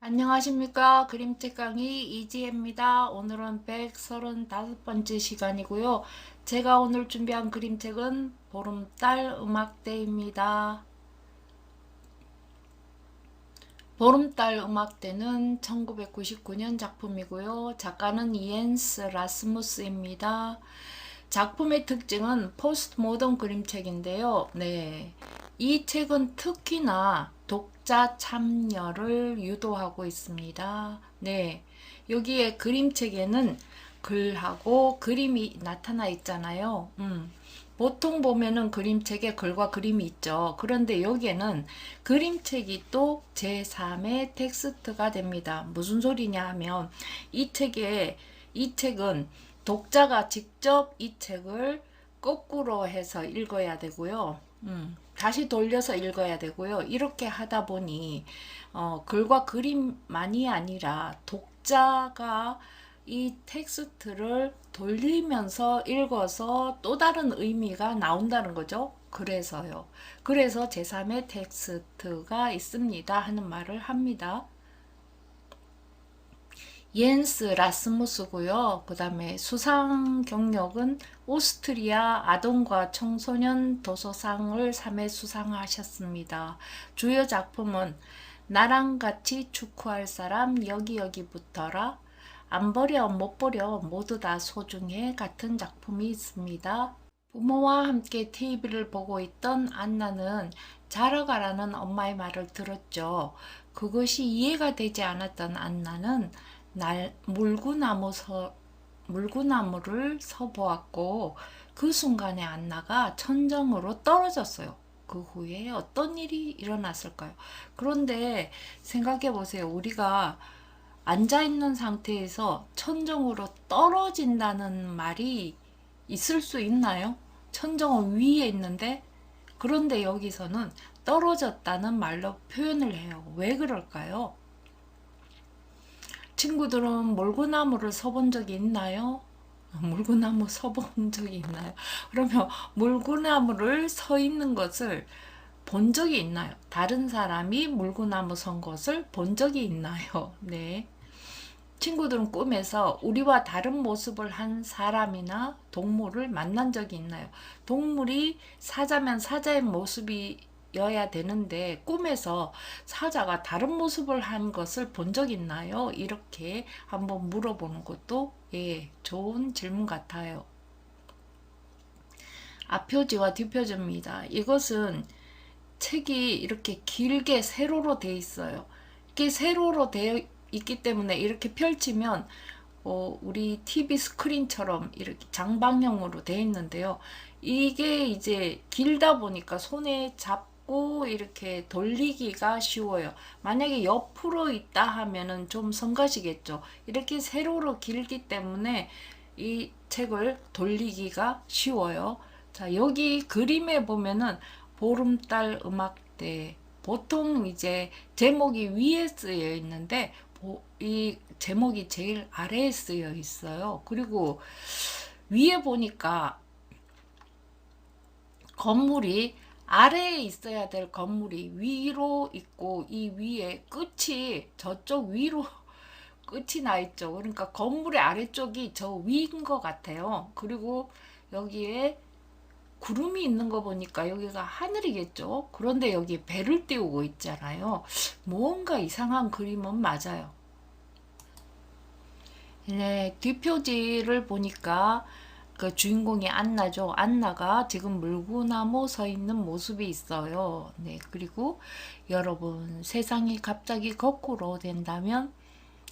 안녕하십니까. 그림책 강의 이지혜입니다. 오늘은 135번째 시간이고요. 제가 오늘 준비한 그림책은 보름달 음악대입니다. 보름달 음악대는 1999년 작품이고요. 작가는 이엔스 라스무스입니다. 작품의 특징은 포스트 모던 그림책인데요. 네. 이 책은 특히나 독자 참여를 유도하고 있습니다. 네. 여기에 그림책에는 글하고 그림이 나타나 있잖아요. 음. 보통 보면은 그림책에 글과 그림이 있죠. 그런데 여기에는 그림책이 또 제3의 텍스트가 됩니다. 무슨 소리냐 하면 이 책에 이 책은 독자가 직접 이 책을 거꾸로 해서 읽어야 되고요. 음, 다시 돌려서 읽어야 되고요. 이렇게 하다 보니 어, 글과 그림만이 아니라 독자가 이 텍스트를 돌리면서 읽어서 또 다른 의미가 나온다는 거죠. 그래서요. 그래서 제3의 텍스트가 있습니다. 하는 말을 합니다. 옌스 라스무스고요. 그 다음에 수상 경력은 오스트리아 아동과 청소년 도서상을 3회 수상하셨습니다. 주요 작품은 나랑 같이 축구할 사람 여기 여기부터라 안 버려 못 버려 모두 다 소중해 같은 작품이 있습니다. 부모와 함께 TV를 보고 있던 안나는 자러 가라는 엄마의 말을 들었죠. 그것이 이해가 되지 않았던 안나는 날 물구나무 서 물구나무를 서보았고 그 순간에 안나가 천정으로 떨어졌어요. 그 후에 어떤 일이 일어났을까요? 그런데 생각해 보세요. 우리가 앉아 있는 상태에서 천정으로 떨어진다는 말이 있을 수 있나요? 천정은 위에 있는데 그런데 여기서는 떨어졌다는 말로 표현을 해요. 왜 그럴까요? 친구들은 물구나무를 서본 적이 있나요? 물구나무 서본 적이 있나요? 그러면 물구나무를 서 있는 것을 본 적이 있나요? 다른 사람이 물구나무 선 것을 본 적이 있나요? 네. 친구들은 꿈에서 우리와 다른 모습을 한 사람이나 동물을 만난 적이 있나요? 동물이 사자면 사자의 모습이 어야 되는데 꿈에서 사자가 다른 모습을 한 것을 본 적 있나요? 이렇게 한번 물어보는 것도 예, 좋은 질문 같아요. 앞표지와 뒷표지입니다. 이것은 책이 이렇게 길게 세로로 돼 있어요. 이렇게 세로로 되어 있기 때문에 이렇게 펼치면 어, 우리 TV 스크린처럼 이렇게 장방형으로 되어 있는데요. 이게 이제 길다 보니까 손에 잡 고 이렇게 돌리기가 쉬워요. 만약에 옆으로 있다 하면은 좀 성가시겠죠. 이렇게 세로로 길기 때문에 이 책을 돌리기가 쉬워요. 자, 여기 그림에 보면은 보름달 음악대 보통 이제 제목이 위에 쓰여 있는데 이 제목이 제일 아래에 쓰여 있어요. 그리고 위에 보니까 건물이 아래에 있어야 될 건물이 위로 있고 이 위에 끝이 저쪽 위로 끝이 나 있죠. 그러니까 건물의 아래쪽이 저 위인 것 같아요. 그리고 여기에 구름이 있는 거 보니까 여기가 하늘이겠죠. 그런데 여기 배를 띄우고 있잖아요. 뭔가 이상한 그림은 맞아요. 네, 뒷표지를 보니까 그 주인공이 안나죠. 안나가 지금 물구나무 서 있는 모습이 있어요. 네, 그리고 여러분 세상이 갑자기 거꾸로 된다면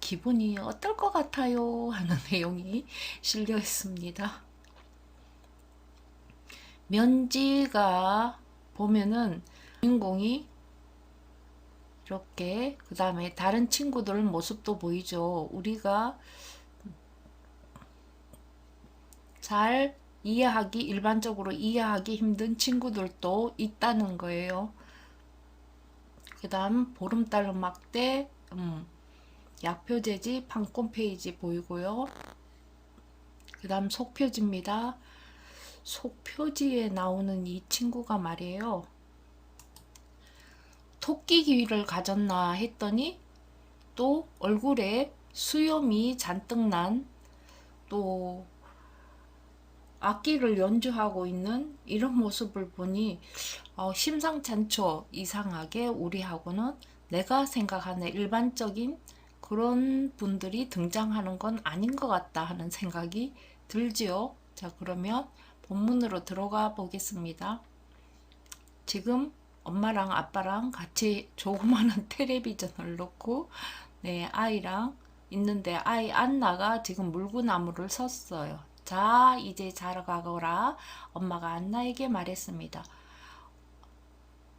기분이 어떨 것 같아요? 하는 내용이 실려 있습니다. 면지가 보면은 주인공이 이렇게 그 다음에 다른 친구들 모습도 보이죠. 우리가 잘 이해하기 일반적으로 이해하기 힘든 친구들도 있다는 거예요. 그 다음 보름달 음악대 음, 약표제지 판권 페이지 보이고요. 그 다음 속표지입니다. 속표지에 나오는 이 친구가 말이에요. 토끼 귀를 가졌나 했더니 또 얼굴에 수염이 잔뜩 난 또 악기를 연주하고 있는 이런 모습을 보니 어, 심상찮죠. 이상하게 우리하고는 내가 생각하는 일반적인 그런 분들이 등장하는 건 아닌 것 같다 하는 생각이 들지요. 자, 그러면 본문으로 들어가 보겠습니다. 지금 엄마랑 아빠랑 같이 조그마한 텔레비전을 놓고 네, 아이랑 있는데 아이 안나가 지금 물구나무를 섰어요. 자, 이제 자러 가거라. 엄마가 안나에게 말했습니다.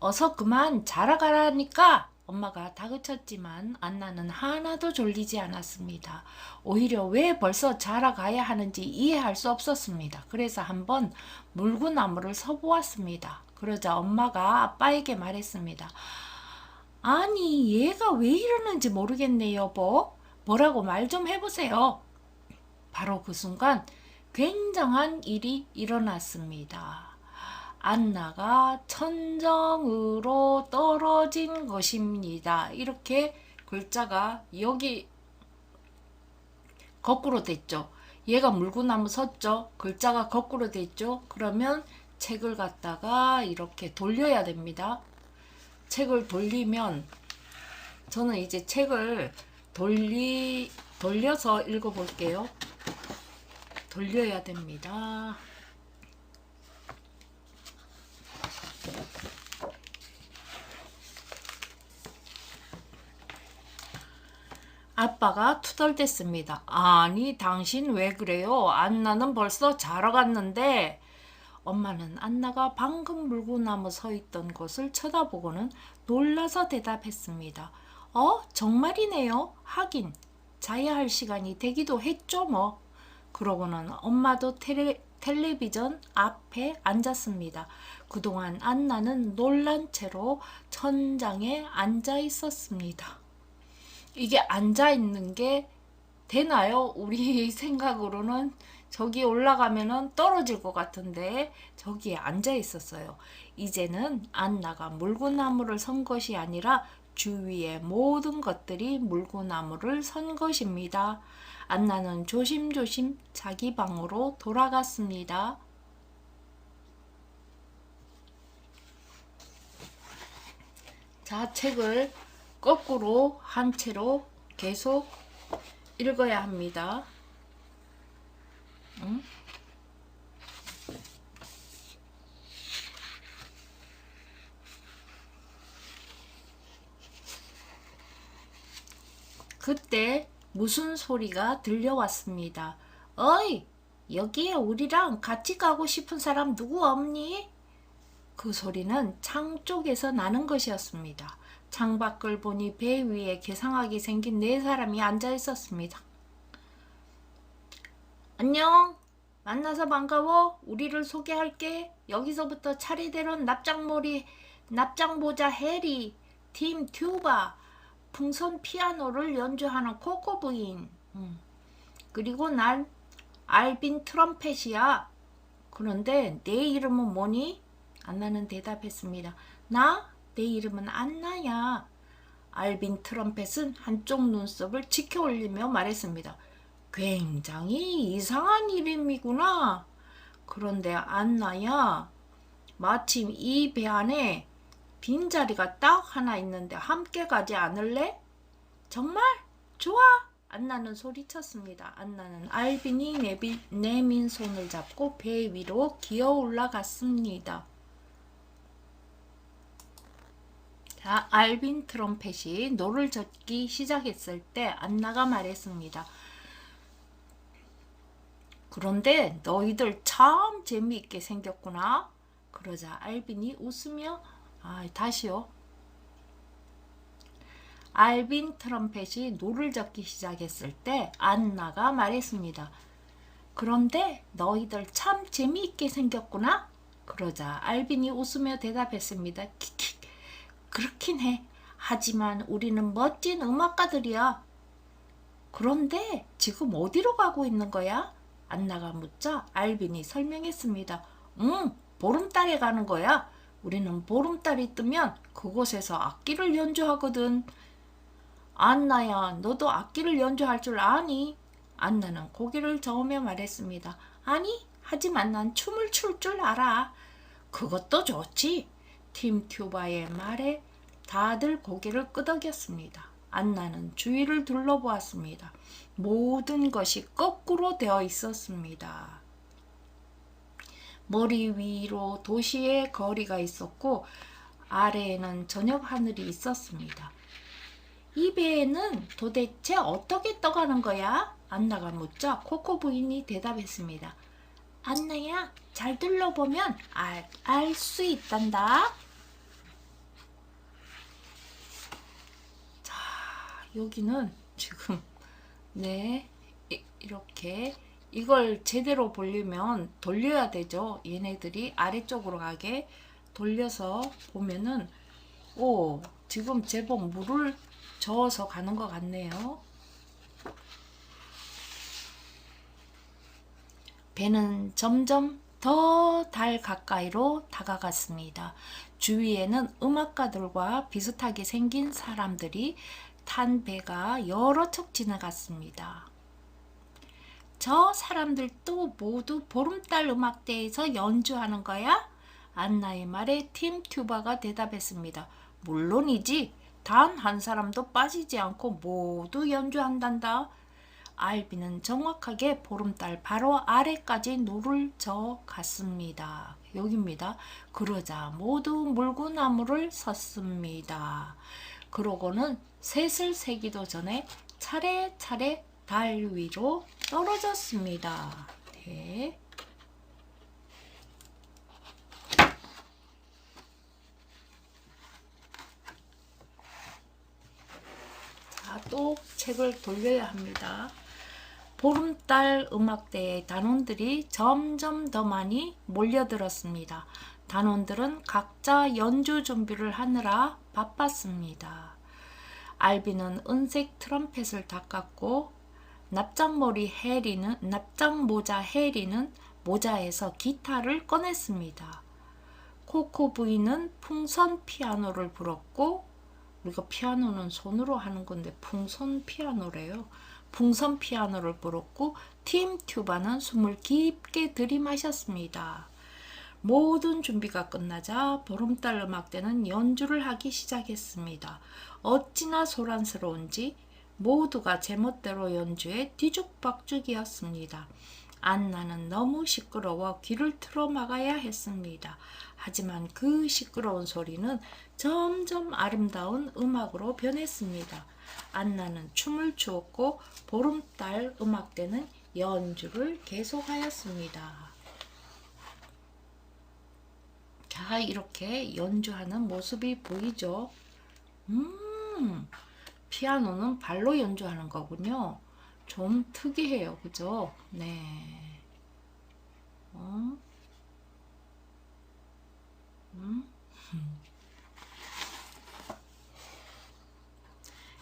어서 그만 자러 가라니까 엄마가 다그쳤지만 안나는 하나도 졸리지 않았습니다. 오히려 왜 벌써 자러 가야 하는지 이해할 수 없었습니다. 그래서 한번 물구나무를 서보았습니다. 그러자 엄마가 아빠에게 말했습니다. 아니, 얘가 왜 이러는지 모르겠네, 여보. 뭐라고 말 좀 해보세요. 바로 그 순간 굉장한 일이 일어났습니다. 안나가 천정으로 떨어진 것입니다. 이렇게 글자가 여기 거꾸로 됐죠. 얘가 물구나무 섰죠. 글자가 거꾸로 됐죠. 그러면 책을 갖다가 이렇게 돌려야 됩니다. 책을 돌리면 저는 이제 책을 돌리 돌려서 읽어볼게요. 돌려야 됩니다. 아빠가 투덜댔습니다. 아니, 당신 왜 그래요? 안나는 벌써 자러 갔는데. 엄마는 안나가 방금 물구나무 서 있던 곳을 쳐다보고는 놀라서 대답했습니다. 어, 정말이네요. 하긴, 자야 할 시간이 되기도 했죠, 뭐. 그러고는 엄마도 텔레, 텔레비전 앞에 앉았습니다. 그동안 안나는 놀란 채로 천장에 앉아 있었습니다. 이게 앉아 있는 게 되나요? 우리 생각으로는 저기 올라가면은 떨어질 것 같은데 저기에 앉아 있었어요. 이제는 안나가 물구나무를 선 것이 아니라 주위의 모든 것들이 물구나무를 선 것입니다. 안나는 조심조심 자기 방으로 돌아갔습니다. 자, 책을 거꾸로 한 채로 계속 읽어야 합니다. 응? 그때 무슨 소리가 들려왔습니다. 어이, 여기에 우리랑 같이 가고 싶은 사람 누구 없니? 그 소리는 창 쪽에서 나는 것이었습니다. 창 밖을 보니 배 위에 개상하게 생긴 네 사람이 앉아 있었습니다. 안녕. 만나서 반가워. 우리를 소개할게. 여기서부터 차례대로 납작머리, 납작모자 해리, 팀 튜바, 풍선 피아노를 연주하는 코코 부인. 음. 그리고 난 알빈 트럼펫이야. 그런데 내 이름은 뭐니? 안나는 대답했습니다. 나? 내 이름은 안나야. 알빈 트럼펫은 한쪽 눈썹을 치켜 올리며 말했습니다. 굉장히 이상한 이름이구나. 그런데 안나야, 마침 이 배 안에 빈자리가 딱 하나 있는데 함께 가지 않을래? 정말? 좋아! 안나는 소리쳤습니다. 안나는 알빈이 내비, 내민 손을 잡고 배 위로 기어 올라갔습니다. 자, 알빈 트럼펫이 노를 젓기 시작했을 때 안나가 말했습니다. 그런데 너희들 참 재미있게 생겼구나. 그러자 알빈이 웃으며 아, 다시요. 알빈 트럼펫이 노를 젓기 시작했을 때 안나가 말했습니다. 그런데 너희들 참 재미있게 생겼구나. 그러자 알빈이 웃으며 대답했습니다. 킥킥. 그렇긴 해. 하지만 우리는 멋진 음악가들이야. 그런데 지금 어디로 가고 있는 거야? 안나가 묻자 알빈이 설명했습니다. 응, 보름달에 가는 거야. 우리는 보름달이 뜨면 그곳에서 악기를 연주하거든. 안나야, 너도 악기를 연주할 줄 아니? 안나는 고개를 저으며 말했습니다. 아니, 하지만 난 춤을 출 줄 알아. 그것도 좋지. 팀 튜바의 말에 다들 고개를 끄덕였습니다. 안나는 주위를 둘러보았습니다. 모든 것이 거꾸로 되어 있었습니다. 머리 위로 도시의 거리가 있었고 아래에는 저녁 하늘이 있었습니다. 이 배에는 도대체 어떻게 떠가는 거야? 안나가 묻자 코코 부인이 대답했습니다. 안나야, 잘 둘러보면 알수 있단다. 자, 여기는 지금 네 이- 이렇게 이걸 제대로 보려면 돌려야 되죠. 얘네들이 아래쪽으로 가게 돌려서 보면은 오 지금 제법 물을 저어서 가는 것 같네요. 배는 점점 더 달 가까이로 다가갔습니다. 주위에는 음악가들과 비슷하게 생긴 사람들이 탄 배가 여러 척 지나갔습니다. 저 사람들도 모두 보름달 음악대에서 연주하는 거야? 안나의 말에 팀 튜바가 대답했습니다. 물론이지. 단 한 사람도 빠지지 않고 모두 연주한단다. 알비는 정확하게 보름달 바로 아래까지 노를 저 갔습니다. 여기입니다. 그러자 모두 물구나무를 섰습니다. 그러고는 셋을 세기도 전에 차례차례 달 위로 떨어졌습니다. 네. 자, 또 책을 돌려야 합니다. 보름달 음악대의 단원들이 점점 더 많이 몰려들었습니다. 단원들은 각자 연주 준비를 하느라 바빴습니다. 알비는 은색 트럼펫을 닦았고 납작머리 해리는 납작 모자 해리는 모자에서 기타를 꺼냈습니다. 코코 부인은 풍선 피아노를 불었고 우리가 피아노는 손으로 하는 건데 풍선 피아노래요. 풍선 피아노를 불었고 팀 튜바는 숨을 깊게 들이마셨습니다. 모든 준비가 끝나자 보름달 음악대는 연주를 하기 시작했습니다. 어찌나 소란스러운지 모두가 제멋대로 연주에 뒤죽박죽이었습니다. 안나는 너무 시끄러워 귀를 틀어 막아야 했습니다. 하지만 그 시끄러운 소리는 점점 아름다운 음악으로 변했습니다. 안나는 춤을 추었고 보름달 음악대는 연주를 계속하였습니다. 자, 이렇게 연주하는 모습이 보이죠? 음, 피아노는 발로 연주하는 거군요. 좀 특이해요. 그죠? 네. 어? 음?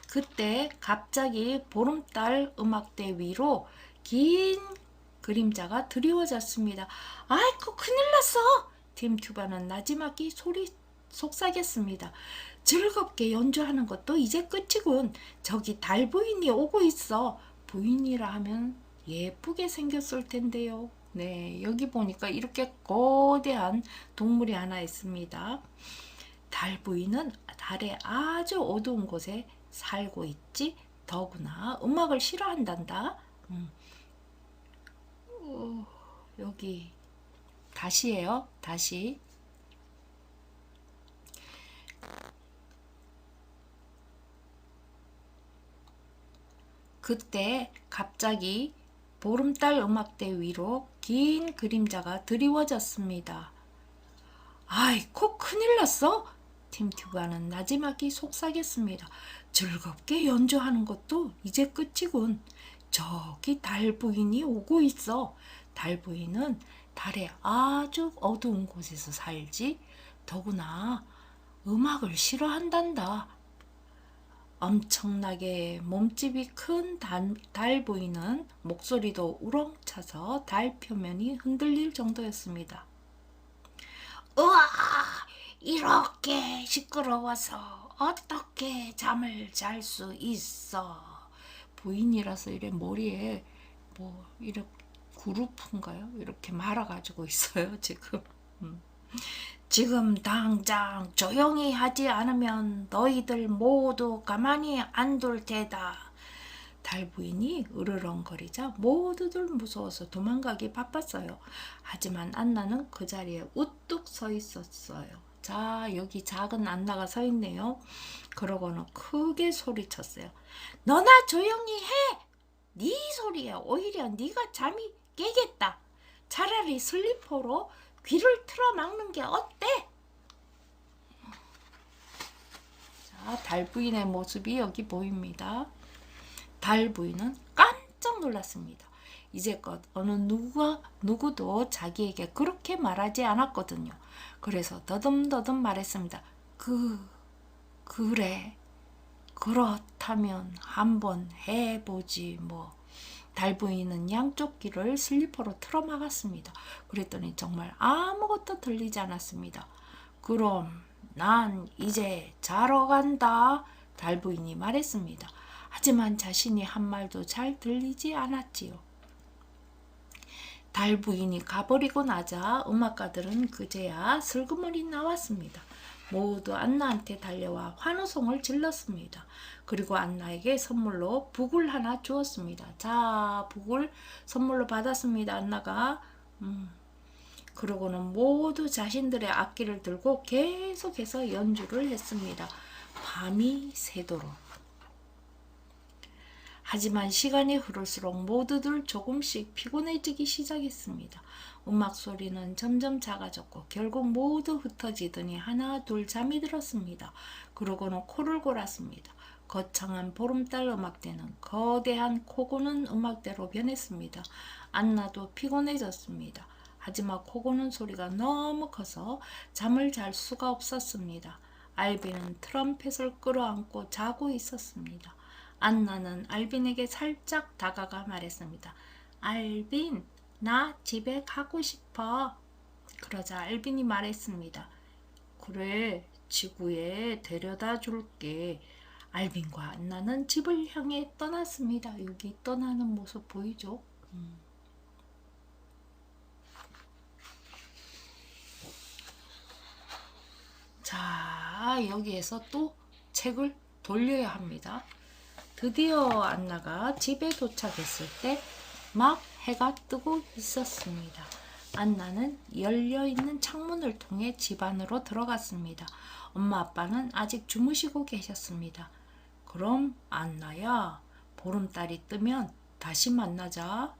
그때 갑자기 보름달 음악대 위로 긴 그림자가 드리워졌습니다. 아이고 큰일 났어! 팀 튜바는 나지막이 소리 속삭였습니다. 즐겁게 연주하는 것도 이제 끝이군. 저기 달 부인이 오고 있어. 부인이라 하면 예쁘게 생겼을 텐데요. 네, 여기 보니까 이렇게 거대한 동물이 하나 있습니다. 달 부인은 달의 아주 어두운 곳에 살고 있지. 더구나 음악을 싫어한단다. 음. 어, 여기 다시예요. 다시. 그때 갑자기 보름달 음악대 위로 긴 그림자가 드리워졌습니다. 아이 코 큰일 났어. 팀튜브는 나지막이 속삭였습니다. 즐겁게 연주하는 것도 이제 끝이군. 저기 달 부인이 오고 있어. 달 부인은 달의 아주 어두운 곳에서 살지. 더구나 음악을 싫어한단다. 엄청나게 몸집이 큰달 부인은 목소리도 우렁차서 달 표면이 흔들릴 정도였습니다. 우와! 이렇게 시끄러워서 어떻게 잠을 잘 수 있어? 부인이라서 이래 머리에 뭐 이렇게 그룹인가요? 이렇게 말아가지고 있어요 지금. 음. 지금 당장 조용히 하지 않으면 너희들 모두 가만히 안 둘 테다. 달부인이 으르렁거리자 모두들 무서워서 도망가기 바빴어요. 하지만 안나는 그 자리에 우뚝 서 있었어요. 자, 여기 작은 안나가 서 있네요. 그러고는 크게 소리쳤어요. 너나 조용히 해! 네 소리야. 오히려 네가 잠이 깨겠다. 차라리 슬리퍼로 귀를 틀어 막는 게 어때? 자, 달 부인의 모습이 여기 보입니다. 달 부인은 깜짝 놀랐습니다. 이제껏 어느 누가 누구도 자기에게 그렇게 말하지 않았거든요. 그래서 더듬더듬 말했습니다. 그 그래 그렇다면 한번 해보지 뭐. 달부인은 양쪽 귀를 슬리퍼로 틀어 막았습니다. 그랬더니 정말 아무것도 들리지 않았습니다. 그럼 난 이제 자러 간다. 달부인이 말했습니다. 하지만 자신이 한 말도 잘 들리지 않았지요. 달부인이 가버리고 나자 음악가들은 그제야 슬그머니 나왔습니다. 모두 안나한테 달려와 환호성을 질렀습니다. 그리고 안나에게 선물로 북을 하나 주었습니다. 자, 북을 선물로 받았습니다. 안나가. 음. 그러고는 모두 자신들의 악기를 들고 계속해서 연주를 했습니다. 밤이 새도록. 하지만 시간이 흐를수록 모두들 조금씩 피곤해지기 시작했습니다. 음악 소리는 점점 작아졌고 결국 모두 흩어지더니 하나 둘 잠이 들었습니다. 그러고는 코를 골았습니다. 거창한 보름달 음악대는 거대한 코고는 음악대로 변했습니다. 안나도 피곤해졌습니다. 하지만 코고는 소리가 너무 커서 잠을 잘 수가 없었습니다. 알비는 트럼펫을 끌어안고 자고 있었습니다. 안나는 알빈에게 살짝 다가가 말했습니다. 알빈, 나 집에 가고 싶어. 그러자 알빈이 말했습니다. 그래, 지구에 데려다 줄게. 알빈과 안나는 집을 향해 떠났습니다. 여기 떠나는 모습 보이죠? 음. 자, 여기에서 또 책을 돌려야 합니다. 드디어 안나가 집에 도착했을 때 막 해가 뜨고 있었습니다. 안나는 열려있는 창문을 통해 집 안으로 들어갔습니다. 엄마 아빠는 아직 주무시고 계셨습니다. 그럼 안나야 보름달이 뜨면 다시 만나자.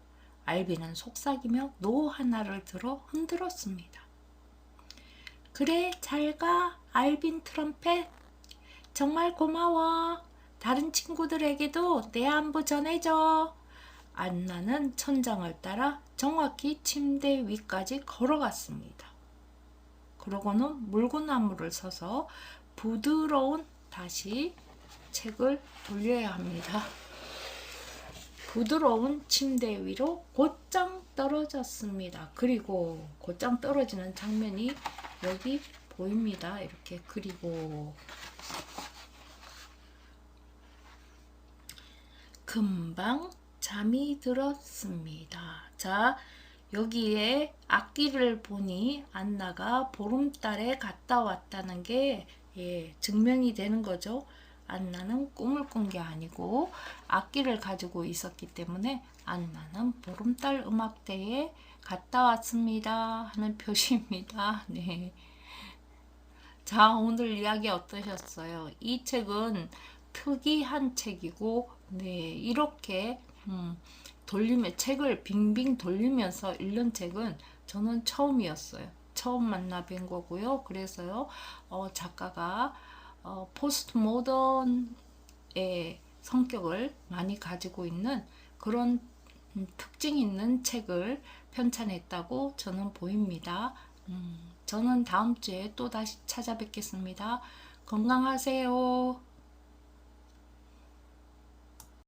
알비는 속삭이며 노 하나를 들어 흔들었습니다. 그래 잘가 알빈 트럼펫 정말 고마워. 다른 친구들에게도 내 안부 전해줘. 안나는 천장을 따라 정확히 침대 위까지 걸어갔습니다. 그러고는 물구나무를 서서 부드러운 다시 책을 돌려야 합니다. 부드러운 침대 위로 곧장 떨어졌습니다. 그리고 곧장 떨어지는 장면이 여기 보입니다. 이렇게 그리고 금방 잠이 들었습니다. 자, 여기에 악기를 보니 안나가 보름달에 갔다 왔다는 게 예, 증명이 되는 거죠. 안나는 꿈을 꾼 게 아니고 악기를 가지고 있었기 때문에 안나는 보름달 음악대에 갔다 왔습니다 하는 표시입니다. 네. 자, 오늘 이야기 어떠셨어요? 이 책은 특이한 책이고, 네, 이렇게, 음, 돌리면, 책을 빙빙 돌리면서 읽는 책은 저는 처음이었어요. 처음 만나 뵌 거고요. 그래서요, 어, 작가가, 어, 포스트 모던의 성격을 많이 가지고 있는 그런 음, 특징 있는 책을 편찬했다고 저는 보입니다. 음, 저는 다음 주에 또 다시 찾아뵙겠습니다. 건강하세요.